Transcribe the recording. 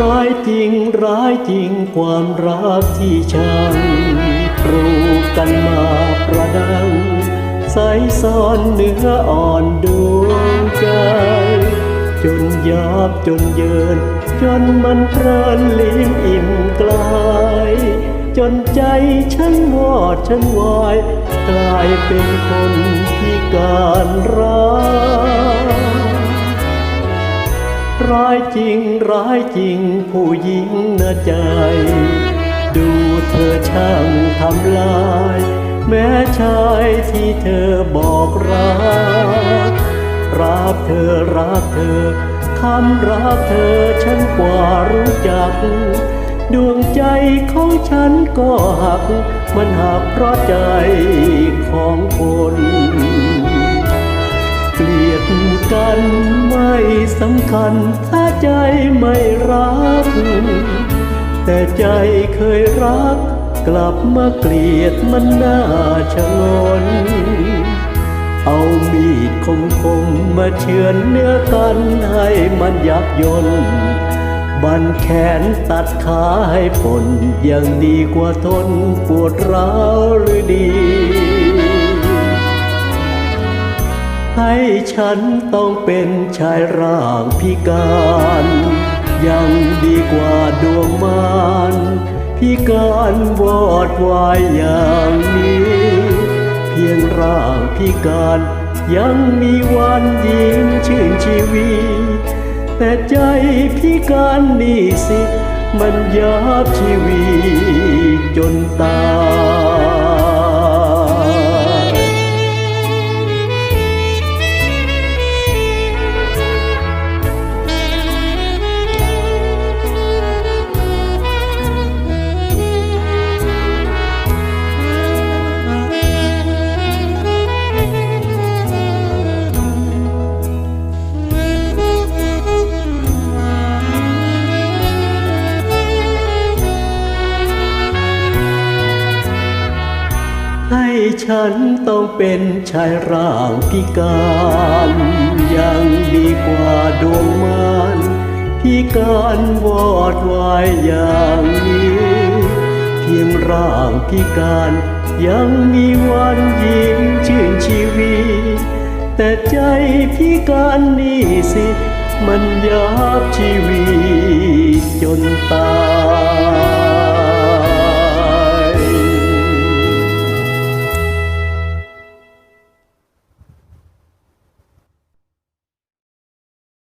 ร้ายจริงร้ายจริงความรักที่ฉันปลูกกันมาประดังใสซ้อนเนื้ออ่อนดวงใจ จนยาบจนเยิน จนมันเพลินลิ้มอิ่มกลาย จนใจฉันวอดฉันวาย กลายเป็นคนพิ จริงร้ายจริงผู้หญิงนะใจ ดูเธอช่างทำลาย แม้ชายที่เธอบอกรัก รักเธอรักเธอคำรักเธอฉันกว่ารู้จัก ดวงใจของฉันก็หัก มันหักเพราะใจของคน กันไม่สำคัญถ้าใจไม่รัก แต่ใจเคยรัก กลับมาเกลียดมันน่าชะงน เอามีดคมคมๆมาเฉือนเนื้อกันให้มันยับยนบันแขนตัดขาให้ผลยังดีกว่าทนปวดร้าวหรือดี ให้ฉันต้องเป็นชายร่างพิการ ยังดีกว่าดวงมารพิการวอดวายอย่างนี้ เพียงร่างพิการ ยังมีวันยิ้มชื่นชีวีแต่ใจพิการนี่สิ มันยับชีวีจนตาย ให้ฉันต้องเป็นชายร่างพิการยังดีกว่าดวงมารพิการวอดวายอย่างนี้ เพียงร่างพิการยังมีวันยิ้มชื่นชีวีแต่ใจพิการนี่สิ มันยับชีวีจนตาย